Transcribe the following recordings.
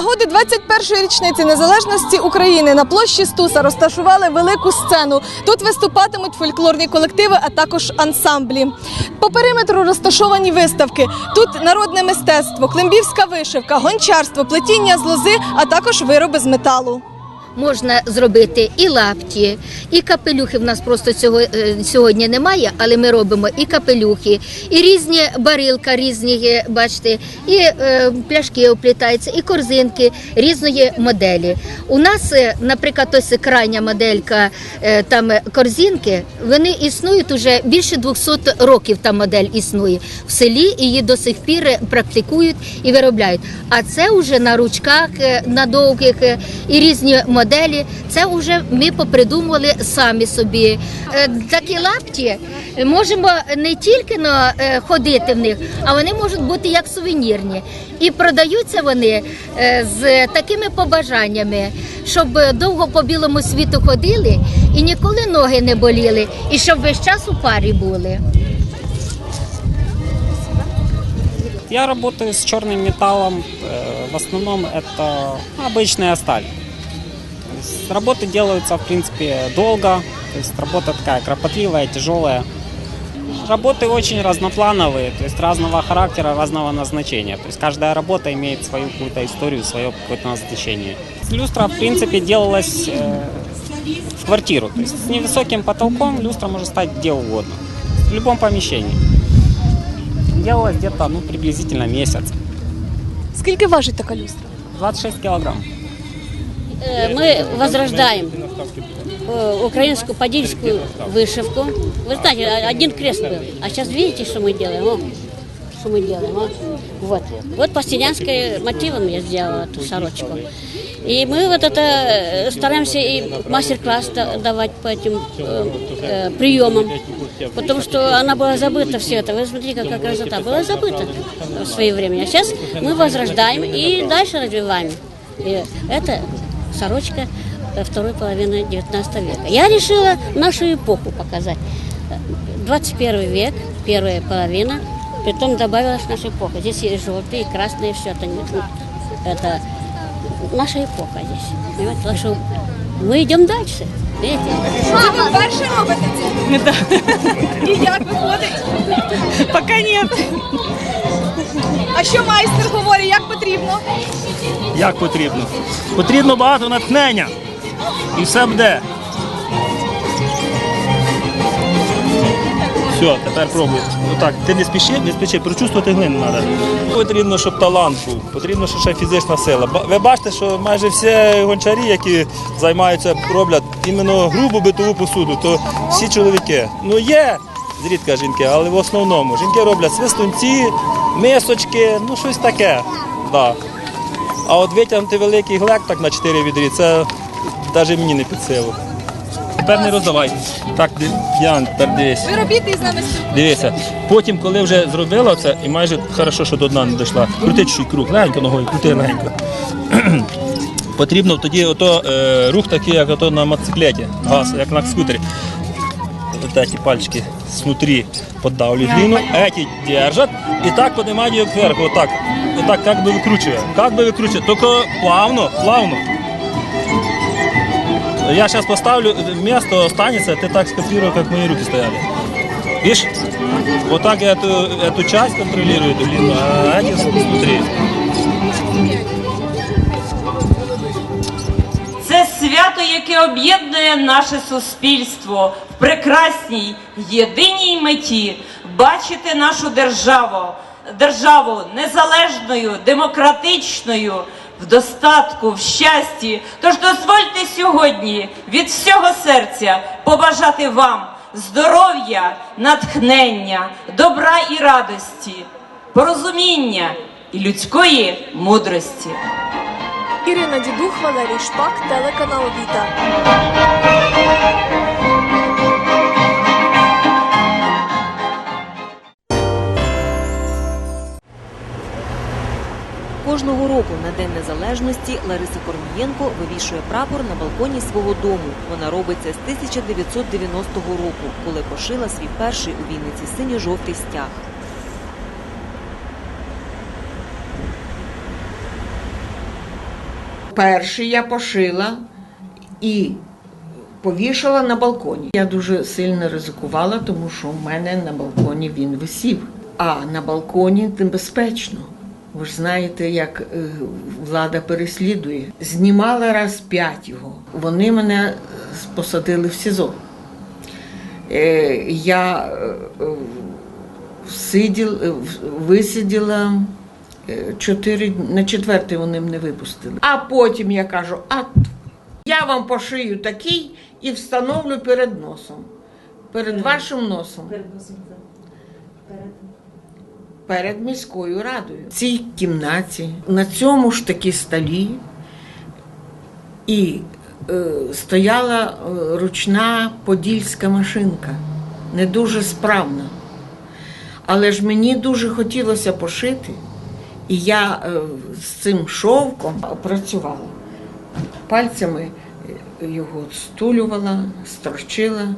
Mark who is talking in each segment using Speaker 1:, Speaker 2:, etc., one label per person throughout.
Speaker 1: нагоди 21-ї річниці незалежності України на площі Стуса розташували велику сцену. Тут виступатимуть фольклорні колективи, а також ансамблі. По периметру розташовані виставки. Тут народне мистецтво, климбівська вишивка, гончарство, плетіння з лози, а також вироби з металу.
Speaker 2: Можна зробити і лапті, і капелюхи. В нас просто цього е, сьогодні немає, але ми робимо і капелюхи, і різні барилка, різні, бачите, і е, пляшки оплітаються, і корзинки різної моделі. У нас, е, наприклад, ось крайня моделька е, там е, корзинки, вони існують уже більше 200 років. Та модель існує в селі. Її до сих пір практикують і виробляють. А це вже на ручках, на довгих і різні моделі Це вже ми попридумували самі собі. Е, Такі лапті можемо не тільки на, е, ходити в них, а вони можуть бути як сувенірні. І продаються вони е, з такими побажаннями, щоб довго по білому світу ходили і ніколи ноги не боліли, і щоб весь час у парі були.
Speaker 3: Я работаю с черным металлом. э, В основном это обычная сталь. Работы делаются, в принципе, долго. То есть работа такая кропотливая, тяжелая. Работы очень разноплановые, то есть разного характера, разного назначения. То есть каждая работа имеет свою какую-то историю, свое какое-то назначение. Люстра, в принципе, делалась э, в квартиру. То есть с невысоким потолком люстра может стать где угодно. В любом помещении. Делалось где-то ну, приблизительно месяц.
Speaker 1: Скільки важить така люстра?
Speaker 3: 26 килограмм.
Speaker 4: Э, Мы возрождаем э, украинскую подильскую вышивку. Вы знаете, один крест был. А сейчас видите, что мы делаем? О, что мы делаем? о. Вот. Вот по стенянской мотивам я сделала эту сорочку. И мы вот это э, стараемся и мастер-класс да- давать по этим э, э, приемам. Потому что она была забыта все это. Вы смотрите, какая красота. Была забыта в свое время. А сейчас мы возрождаем и дальше развиваем. И это сорочка э, второй половины 19 века. Я решила нашу эпоху показать. 21 век, первая половина, притом добавилась наша эпоха. Здесь есть желтые, красные, все это, не- ну, это наша эпоха здесь. Понимаете? Так йдемо
Speaker 1: далі. Мама, вперше робите це? І як виходить?
Speaker 5: Пока нет.
Speaker 1: А що майстер говорить, як потрібно?
Speaker 5: Як потрібно? Потрібно багато натхнення. І все буде. Все, тепер пробуй. Отак, ти не спіши, не спіши, прочувствувати глину треба. Потрібно, щоб талант був, потрібно, щоб ще фізична сила. Ви бачите, що майже всі гончарі, які займаються, роблять іменно грубу битову посуду, то всі чоловіки. Ну є зрідка жінки, але в основному жінки роблять свистунці, мисочки, ну щось таке. Да. А от витягнути великий глек так на 4 відрі, це навіть мені не під силу Тепер не роздавай. Так, ди- Діан, тепер дивись.
Speaker 1: Ви робіть і з нами спілкуєтесь.
Speaker 5: Дивися. Потім, коли вже зробила це, і майже хорошо, що до дна не дійшла, крути чуть круг, легенько ногою, крути легенько. Потрібно тоді ото, е, рух такий, як ото на мотоциклеті, газ, як на скутері. Вот эти пальчики снутри поддавливают глину, эти держат, и так поднимают ее кверху, вот так, вот так как бы выкручивая, как бы выкручивая, только плавно, плавно. Я сейчас поставлю место останется, ты так скопируй, как мои руки стояли. Видишь? Вот так я эту, эту часть контролирую, эту глину, а эти снутри.
Speaker 6: Це свято, яке об'єднує наше суспільство в прекрасній єдиній меті бачити нашу державу, державу незалежною, демократичною, в достатку, в щасті. Тож дозвольте сьогодні від всього серця побажати вам здоров'я, натхнення, добра і радості, порозуміння і людської мудрості.
Speaker 1: Ірина Дідух, Валерій Шпак, телеканал Віта.
Speaker 7: Кожного року на День Незалежності Лариса Кормієнко вивішує прапор на балконі свого дому. Вона робить це з 1990 року, коли пошила свій перший у Вінниці синьо-жовтий стяг.
Speaker 8: перший я пошила і повішала на балконі. Я дуже сильно ризикувала, тому що в мене на балконі він висів. А на балконі небезпечно. Ви ж знаєте, як е, влада переслідує. Знімала раз п'ять його. Вони мене посадили в СІЗО. Е, Я е, е, сиділ, е, висиділа е, чотири, на четвертий вони мене випустили. А потім я кажу, а я вам пошию такий і встановлю перед носом. Перед вашим носом. Перед міською радою. В цій кімнаті, на цьому ж таки столі і е, стояла е, ручна подільська машинка, не дуже справна. Але ж мені дуже хотілося пошити, і я е, з цим шовком працювала. Пальцями е, його стулювала, строчила,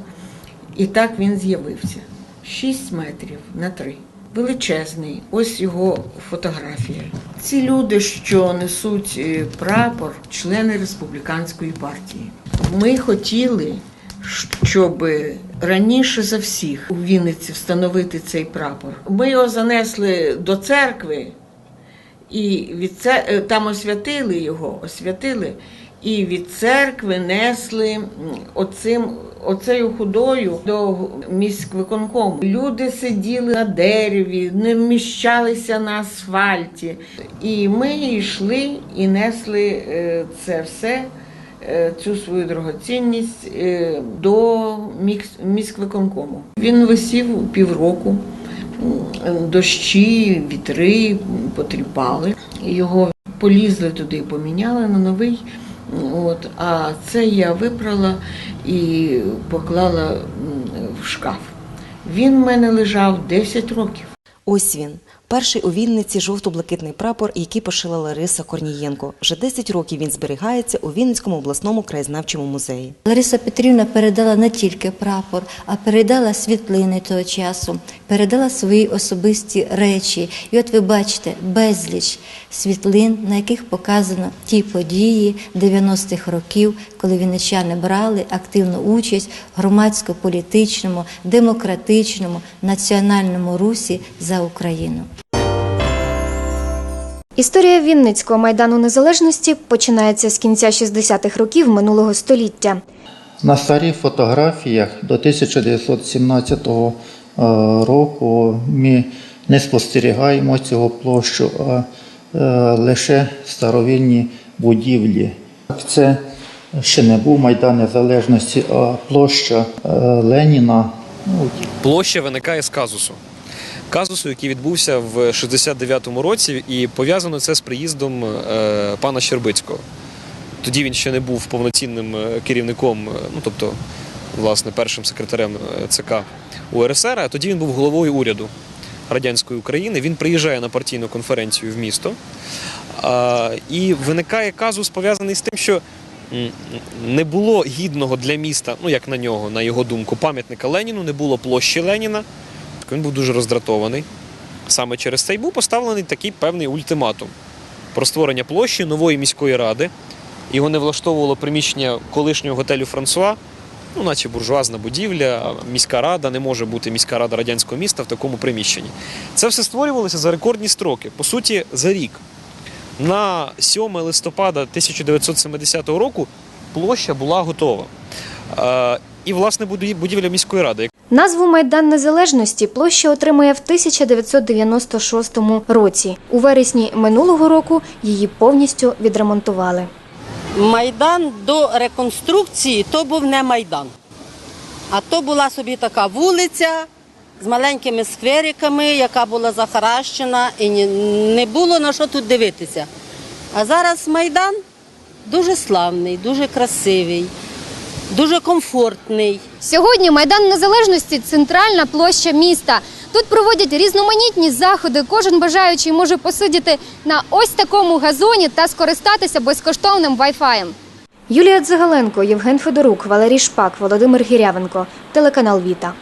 Speaker 8: і так він з'явився. 6 метрів на 3. Величезний, ось його фотографія. Ці люди, що несуть е, прапор, члени республіканської партії. Ми хотіли, щоб раніше за всіх у Вінниці встановити цей прапор. Ми його занесли до церкви, і від це е, там освятили його, освятили, і від церкви несли оцим, оцею худою до міськвиконкому. Люди сиділи на дереві, не вміщалися на асфальті. І ми йшли і несли е, це все. е, Цю свою дорогоцінність е, до міськвиконкому. Він висів півроку. Дощі, вітри потріпали. Його полізли туди, поміняли на новий. От, а це я випрала і поклала в шкаф. Він в мене лежав 10 років.
Speaker 9: Ось він, перший у Вінниці жовто-блакитний прапор, який пошила Лариса Корнієнко. Вже 10 років він зберігається у Вінницькому обласному краєзнавчому музеї.
Speaker 10: Лариса Петрівна передала не тільки прапор, а передала світлини того часу, передала свої особисті речі. І от ви бачите безліч світлин, на яких показано ті події 90-х років, коли вінничани брали активну участь в громадсько-політичному, демократичному, національному русі за Україну.
Speaker 11: Історія Вінницького майдану незалежності починається з кінця 60-х років минулого століття.
Speaker 12: На старих фотографіях до 1917 е, року ми не спостерігаємо цього площу, а е, лише старовинні будівлі. Це ще не був Майдан Незалежності, а площа е, Леніна. Ну,
Speaker 13: Площа виникає з казусу. Казусу, який відбувся в 69-му році, і пов'язано це з приїздом е, пана Щербицького. Тоді він ще не був повноцінним е, керівником, е, ну тобто, власне, першим секретарем е, ЦК УРСР, а тоді він був головою уряду радянської України. Він приїжджає на партійну конференцію в місто. І виникає казус пов'язаний з тим, що не було гідного для міста, ну як на нього, на його думку, пам'ятника Леніну, не було площі Леніна. Він був дуже роздратований. Саме через це й був поставлений такий певний ультиматум про створення площі нової міської ради. Його не влаштовувало приміщення колишнього готелю Франсуа, ну, наче буржуазна будівля, міська рада, не може бути міська рада радянського міста в такому приміщенні. Це все створювалося за рекордні строки, по суті, за рік. На 7 листопада 1970 року площа була готова. Е, І, власне, будівля міської ради,
Speaker 11: Назву Майдан Незалежності площа отримає в 1996 році. У вересні минулого року її повністю відремонтували.
Speaker 14: Майдан до реконструкції то був не майдан. А то була собі така вулиця з маленькими сквериками, яка була захаращена, і не було на що тут дивитися. А зараз майдан дуже славний, дуже красивий, дуже комфортний.
Speaker 11: Сьогодні Майдан Незалежності центральна площа міста. Тут проводять різноманітні заходи. Кожен бажаючий може посидіти на ось такому газоні та скористатися безкоштовним вай-фаєм. Юлія Дзигаленко, Євген Федорук, Валерій Шпак, Володимир Гірявенко. Телеканал Віта.